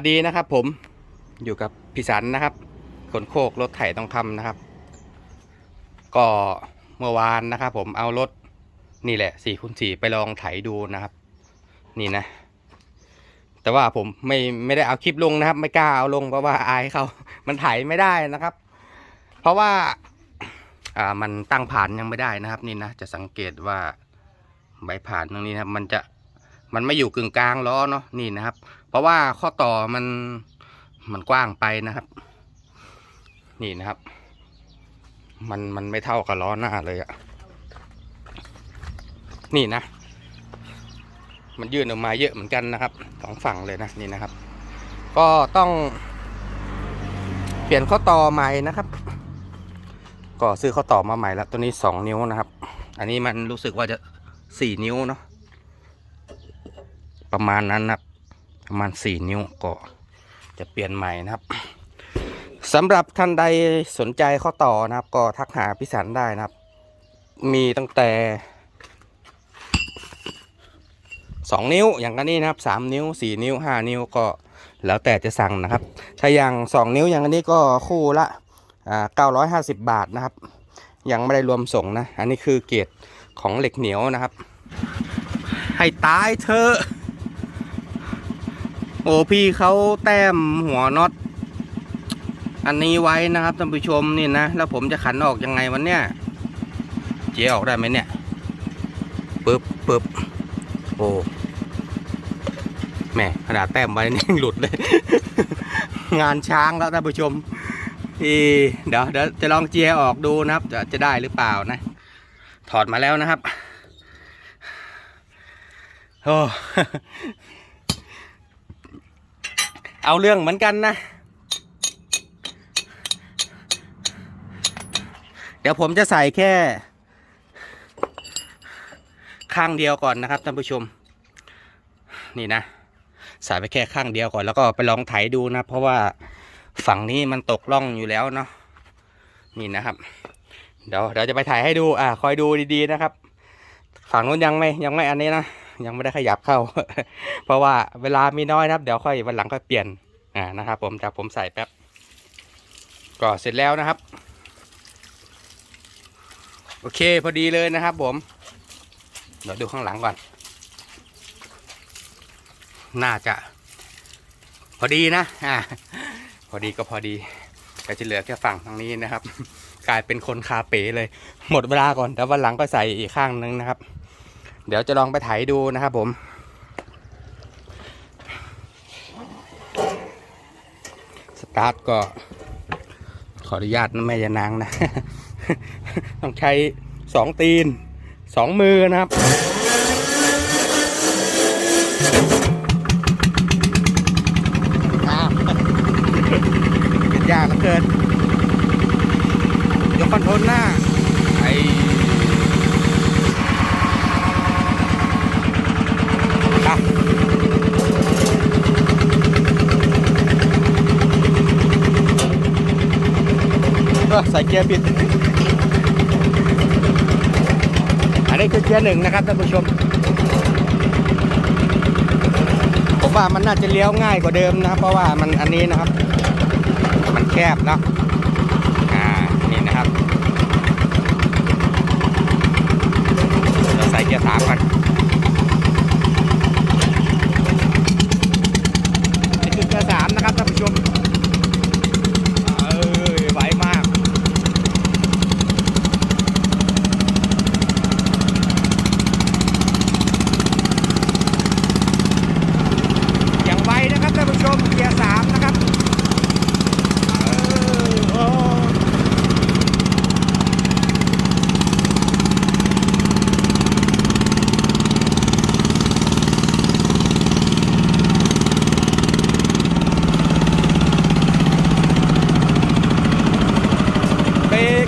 วัสดีนะครับผมอยู่กับพี่สันนะครับขนโคกรถไถต้องคำนะครับ ก็เมื่อวานนะครับผมเอารถนี่แหละสี่คูณสี่ไปลองไถดูนะครับ นี่นะ แต่ว่าผมไม่ไม่ได้เอาคลิปลงนะครับ ไม่กล้าเอาลงเพราะว่าอายเขามันไถไม่ได้นะครับ เพราะว่าอ่ามันตั้งผ่านยังไม่ได้นะครับ นี่นะจะสังเกตว่าใบผ่านตรงนี้นะครับ มันจะ มันไม่อยู่กึ่งกลางล้อเนาะนี่นะครับ เพราะว่าข้อต่อมันมันกว้างไปนะครับ นี่นะครับ มันมันไม่เท่ากับล้อหน้าเลยอะนี่นะ มันยื่นออกมาเยอะเหมือนกันนะครับสองฝั่งเลยนะนี่นะครับ ก็ต้องเปลี่ยนข้อต่อใหม่นะครับ ก็ซื้อข้อต่อมาใหม่แล้วตัวนี้สองนิ้วนะครับ อันนี้มันรู้สึกว่าจะสี่นิ้วเนาะ ประมาณนั้นนะครับ ประมาณสี่นิ้วก็จะเปลี่ยนใหม่นะครับสำหรับท่านใดสนใจข้อต่อนะครับ ก็ทักหาพิสันได้นะครับ มีตั้งแต่สองนิ้วอย่างกันนี้นะครับสามนิ้วสี่นิ้วห้านิ้วก็แล้วแต่จะสั่งนะครับ ถ้าอย่างสองนิ้วอย่างอันนี้ก็คู่ละอ่า950บาทนะครับ ยังไม่ได้รวมส่งนะ อันนี้คือเกรดของเหล็กเหนียวนะครับ ให้ตายเธอะ โอ้พี่เขาแต้มหัวน็อตอันนี้ไว้นะครับท่านผู้ชมนี่นะ แล้วผมจะขันออกยังไงวันเนี้ยเจีออกได้ไหมเนี่ยปึ๊บปึ๊บโอ้แม่ขนาดแต้มไว้นี่ยหลุดเลย งานช้างแล้วท่านผู้ชมอีเดี๋ยวเดี๋ยวจะลองเจียออกดูนะครับ จะจะได้หรือเปล่านะ ถอดมาแล้วนะครับโอ้ เอาเรื่องเหมือนกันนะ เดี๋ยวผมจะใส่แค่ ข้างเดียวก่อนนะครับท่านผู้ชม นี่นะ ใส่ไปแค่ข้างเดียวก่อนแล้วก็ไปลองไถดูนะ เพราะว่าฝั่งนี้มันตกล่องอยู่แล้วเนาะ นี่นะครับ เดี๋ยวเดี๋ยวจะไปถ่ายให้ดู อ่า คอยดูดีๆนะครับ ฝั่งนู้นยังไม่ยังไม่อันนี้นะ ยังไม่ได้ขยับเข้า เพราะว่าเวลามีน้อยนะครับ เดี๋ยวค่อยวันหลังค่อยเปลี่ยนอ่านะครับ ผมแต่ผมใส่แป๊บก็เสร็จแล้วนะครับ โอเคพอดีเลยนะครับ ผมเดี๋ยวดูข้างหลังก่อน น่าจะ พอดีนะอ่าพอดีก็พอดีแต่จะเหลือแค่ฝั่งทางนี้นะครับ กลายเป็นคนคาเป๋เลย หมดเวลาก่อนแต่วันหลังก็ใส่อีกข้างนึงนะครับ เดี๋ยวจะลองไปไถดูนะครับผม สตาร์ทก็ ขออนุญาตนะแม่ยานางนะ ต้องใช้สองตีนสองมือนะครับยากเหลือเกินยกคอนโทรลหน้าไออะเออ ใส่เกียร์ผิด อันนี้คือเกียร์หนึ่งนะครับท่านผู้ชม ผมว่ามันน่าจะเลี้ยวง่ายกว่าเดิมนะครับเพราะว่ามันอันนี้นะครับ มันแคบนะอ่า นี่นะครับเราใส่เกียร์สามกันคือเกียร์สามนะครับท่านผู้ชมเอ้ยไหวมาก อย่างไวนะครับท่านผู้ชมเกียร์สามนะครับเออโอ้เบรก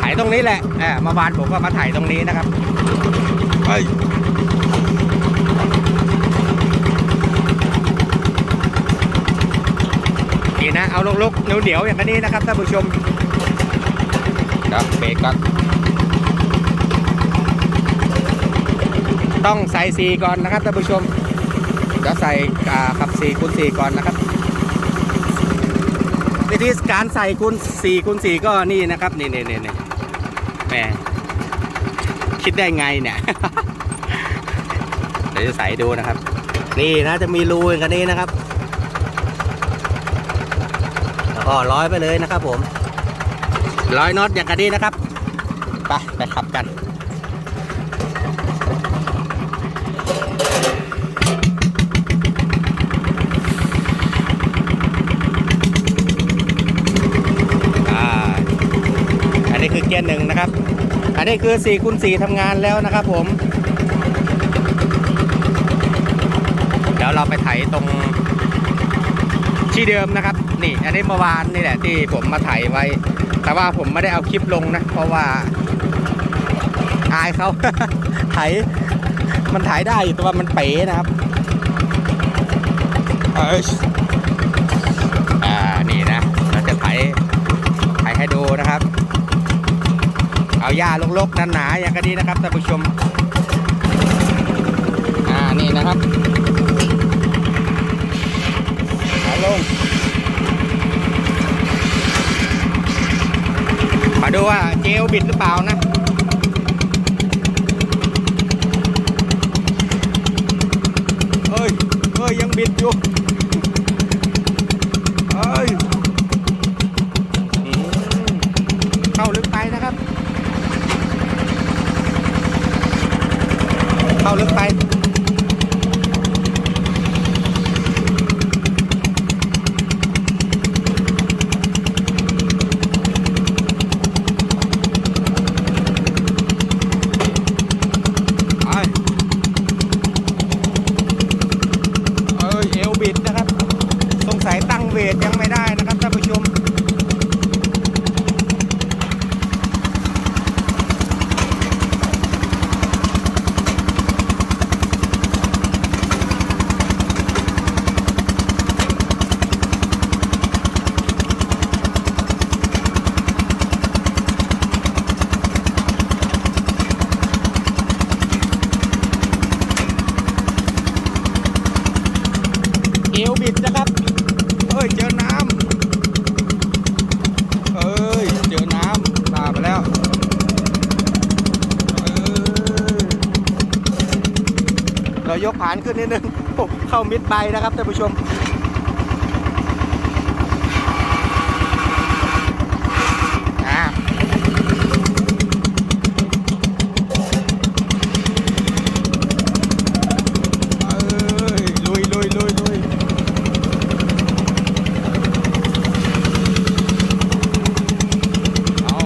ถ่ายตรง นี้แหละเออเมาวานผมก็มาถ่ายตรงนี้นะครับไปดีนะเอาเอาลกๆเหนียวๆอย่างนี้นะครับท่านผู้ชม ครับเบรกก่อนต้องใส่สีก่อนนะครับท่านผู้ชมเดี๋ยวใส่อ่าขับสี่คูณสี่ก่อนนะครับวิธีการใส่คูณสี่คูณสี่ก็นี่นะครับนี่นี่นี่นี่ แหมคิดได้ไงเนี่ย เดี๋ยวจะใส่ดูนะครับ นี่นะจะมีรูอย่างนี้นะครับ แล้วก็ร้อยไปเลยนะครับผมร้อยน็อตอย่างนี้นะครับ ไปไปขับกัน อ่า อันนี้คือเกียร์หนึ่งนะครับ อั นี้คือ4คูณ4ทำงานแล้วนะครับผม เดี๋ยวเราไปไถตรงที่เดิมนะครับ นี่ อันนี้เมื่อวานนี่แหละที่ผมมาไถไว้ แต่ว่าผมไม่ได้เอาคลิปลงนะ เพราะว่าอายเขา ไถ มันถ่ายได้อยู่แต่ว่ามันเป๋นะครับ หญ้าลกๆหนาๆอย่างก็ดีนะครับท่านผู้ชม อ่านี่นะครับขาลงมาดูว่าเจลบิดหรือเปล่านะ เอ้ย เอ้ย ยังบิดอยู่ เอ้ยอืมเข้าลึกไปนะครับ เข้าลึกไป ไปเอ้ยเอวบิดนะครับ สงสัยตั้งเวทยังไม่ได้นะครับท่านผู้ชม เอวบิดนะครับ เอ้ย เจอน้ำ เอ้ย เจอน้ำตามไปแล้วเอ้ยเรา ยกผานขึ้นนิดนึงโอ้เข้ามิดไปนะครับท่านผู้ชม อ่าเอ้ย ลุยลุยลุยลุยเอา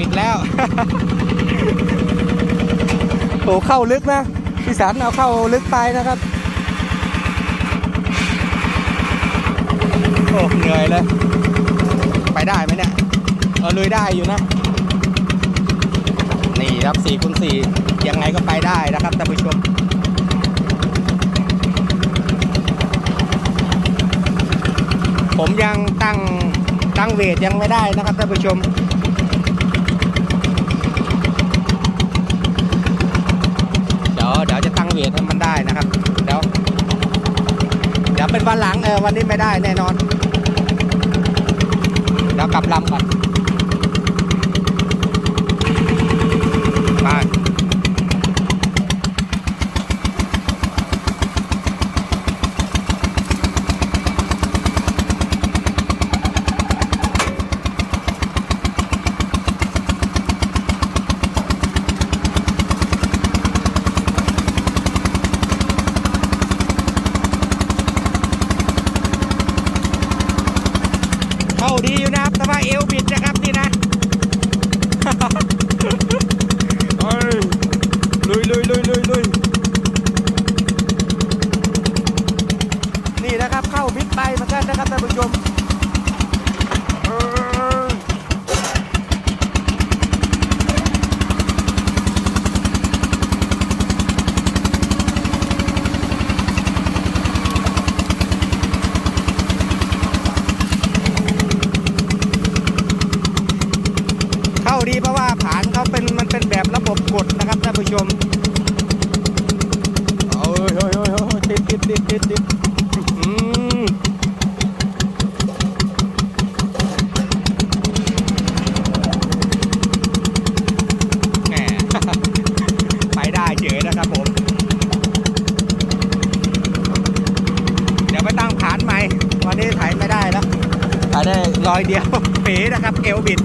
อีกแล้ว โอ้ เข้าลึกนะพี่สันเอาเข้าลึกไปนะครับโอ้เหนื่อยเลย ไปได้ไหมเนี่ยเออลุยได้อยู่นะ นี่ครับ4คูณ4ยังไงก็ไปได้นะครับท่านผู้ชมผมยังตั้งตั้งเวทยังไม่ได้นะครับท่านผู้ชม เดี๋ยว เดี๋ยวจะตั้งเวทให้มันได้นะครับเดี๋ยวเดี๋ยวเป็นวันหลังเออวันนี้ไม่ได้แน่นอนเดี๋ยวกลับลำก่อนไปเข้าดีอยู่นะครับ แต่ว่าเอวบิดนะครับนี่นะ เอ้ยลุยลุยลุยลุยลุย ท่านผู้ชมเข้าดีเพราะว่าฐานเขาเป็นมันเป็นแบบระบบกดนะครับท่านผู้ชม เอ้ยเฮ้ยเฮ้ยเฮ้ยติดติดติดติดติดอืม แหม ไปได้เฉยนะครับผม เดี๋ยวไปตั้งฐานใหม่ วันนี้ถ่ายไม่ได้แล้วถ่าย ได้ร้อยเดียวเป๋นะครับ เอวบิด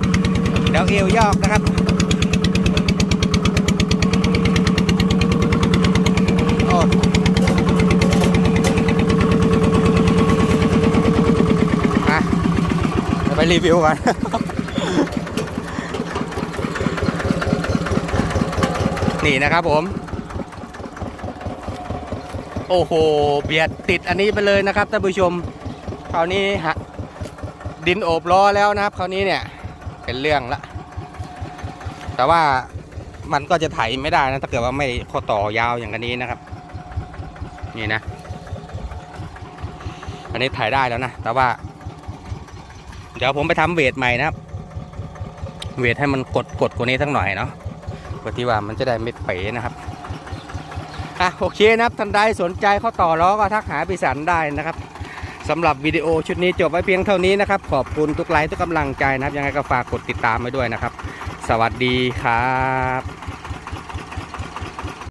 เดี๋ยวเอวยอกนะครับโอ้มาไปรีวิวกันนี่นะครับผม โอ้โห เบียดติดอันนี้ไปเลยนะครับท่านผู้ชมคราวนี้ ดินโอบล้อแล้วนะครับ คราวนี้เนี่ยเป็นเรื่องละแต่ว่ามันก็จะไถไม่ได้นะ ถ้าเกิดว่าไม่ข้อต่อยาวอย่างนี้นะครับ นี่นะ อันนี้ถ่ายได้แล้วนะ แต่ว่า เดี๋ยวผมไปทำเวทใหม่นะครับ เวทให้มันกดกดกว่านี้สักหน่อยเนาะเพื่อที่ว่ามันจะได้ไม่เป๋นะครับอะโอเคนะครับท่านใดสนใจข้าต่อล้อก็ทักหาพิสันได้นะครับ สำหรับวิดีโอชุดนี้จบไว้เพียงเท่านี้นะครับ ขอบคุณทุกไลค์ทุกกำลังใจนะครับ ยังไงก็ฝากกดติดตามไว้ด้วยนะครับ สวัสดีครับ